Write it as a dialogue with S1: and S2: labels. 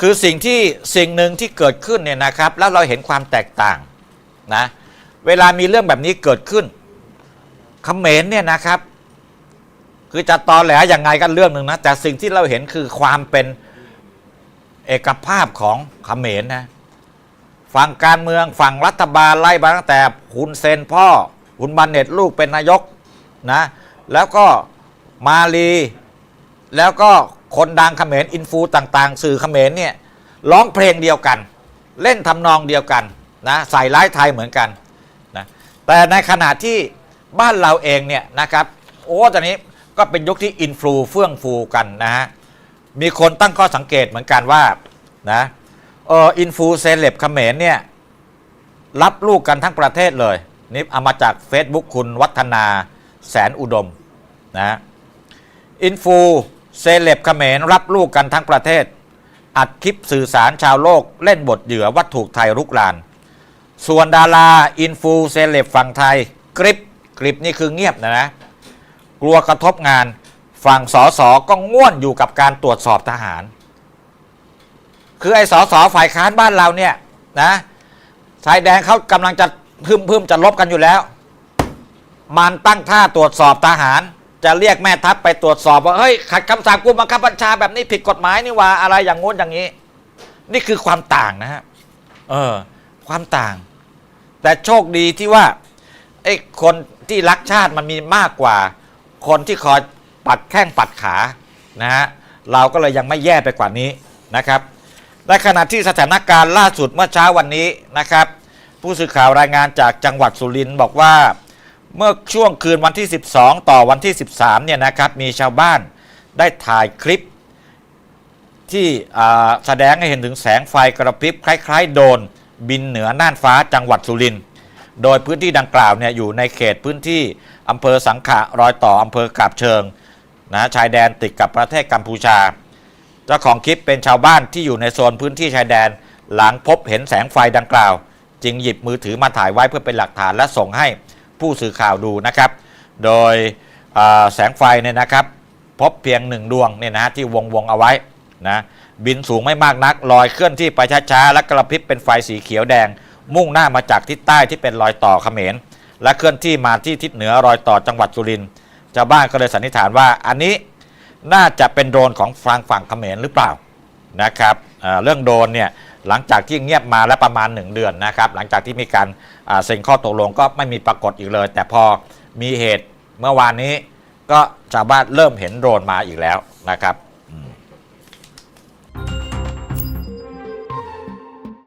S1: คือสิ่งที่สิ่งหนึ่งที่เกิดขึ้นเนี่ยนะครับ แล้วเราเห็นความแตกต่างนะเวลามีเรื่องแบบนี้เกิดขึ้นเขมรเนี่ยนะครับ คือจะตอแหลยังไงกันเรื่องหนึ่งนะแต่สิ่งที่เราเห็นคือความเป็นเอกภาพของเขมรนะฝั่งการเมืองฝั่งรัฐบาลไล่มาตั้งแต่หุนเซนพ่อหุนบันเน็ตลูกเป็นนายกนะแล้วก็มาลีแล้วก็ คนดังเขมรอินฟูต่างๆ สื่อเขมรเนี่ยร้องเพลงเดียวกัน เล่นทำนองเดียวกันนะใส่ร้ายไทยเหมือนกันนะแต่ในขณะที่บ้านเราเองเนี่ยนะครับโอ้ตอนนี้ก็เป็นยุคที่อินฟลูเฟื่องฟูกันนะฮะมีคนตั้งข้อสังเกตเหมือนกันว่านะเอออินฟูเซเลบเขมรเนี่ยรับลูกกันทั้งประเทศเลยนี่เอามาจาก Facebook คุณวัฒนาแสนอุดมนะอินฟู เซเลบเขมรรับลูกกันทั้งประเทศ อัดคลิปสื่อสารชาวโลกเล่นบทเหยื่อวัตถุไทยรุกราน ส่วนดาราอินฟูเซเลบฝั่งไทยคลิปคลิปนี่คือเงียบนะนะ กลัวกระทบงานฝั่งสอสอก็ง่วนอยู่กับการตรวจสอบทหาร คือไอ้สอสอฝ่ายค้านบ้านเราเนี่ยนะชายแดนเขากำลังจะพึ่มพึ่มจะลบกันอยู่แล้ว มันตั้งท่าตรวจสอบทหาร จะเรียกแม่ทัพไปตรวจสอบว่าเฮ้ยขัดคำสั่งกูบังคับบัญชาแบบนี้ผิดกฎหมายนี่ว่าอะไรอย่างงู้นอย่างนี้ นี่คือความต่างนะฮะเออ ความต่าง แต่โชคดีที่ว่าไอ้คนที่รักชาติมันมีมากกว่า คนที่คอยปัดแข้งปัดขานะฮะเราก็เลยยังไม่แย่ไปกว่านี้นะครับในขณะที่สถานการณ์ล่าสุดเมื่อเช้าวันนี้นะครับ ผู้สื่อข่าวรายงานจากจังหวัดสุรินทร์บอกว่า เมื่อช่วงคืนวันที่ 12 ต่อวันที่ 13เนี่ยนะครับมีชาวบ้านได้ถ่ายคลิป ที่แสดงให้เห็นถึงแสงไฟกระพริบคล้ายๆ โดนบินเหนือน่านฟ้าจังหวัดสุรินทร์โดยพื้นที่ดังกล่าวเนี่ยอยู่ในเขตพื้นที่อำเภอสังขะรอยต่ออำเภอกาบเชิงนะชายแดนติดกับประเทศกัมพูชา เจ้าของคลิปเป็นชาวบ้านที่อยู่ในโซนพื้นที่ชายแดน หลังพบเห็นแสงไฟดังกล่าว จึงหยิบมือถือมาถ่ายไว้เพื่อเป็นหลักฐานและส่งให้ ผู้สื่อข่าวดูนะครับ โดยแสงไฟเนี่ยนะครับ พบเพียงหนึ่งดวงเนี่ยนะที่วงวงเอาไว้นะบินสูงไม่มากนักลอยเคลื่อนที่ไปช้าๆและกระพริบเป็นไฟสีเขียวแดง มุ่งหน้ามาจากทิศใต้ที่เป็นรอยต่อเขมร และเคลื่อนที่มาที่ทิศเหนือรอยต่อจังหวัดสุรินทร์ชาวบ้านก็เลยสันนิษฐานว่าอันนี้น่าจะเป็นโดรนของฝั่งฝั่งเขมรหรือเปล่านะครับเรื่องโดรนเนี่ย หลังจากที่เงียบมาแล้วประมาณ 1 เดือนนะครับ หลังจากที่มีการเซ็นข้อตกลงก็ไม่มีปรากฏอีกเลย แต่พอมีเหตุเมื่อวานนี้ก็ชาวบ้านเริ่มเห็นโดรนมาอีกแล้วนะครับ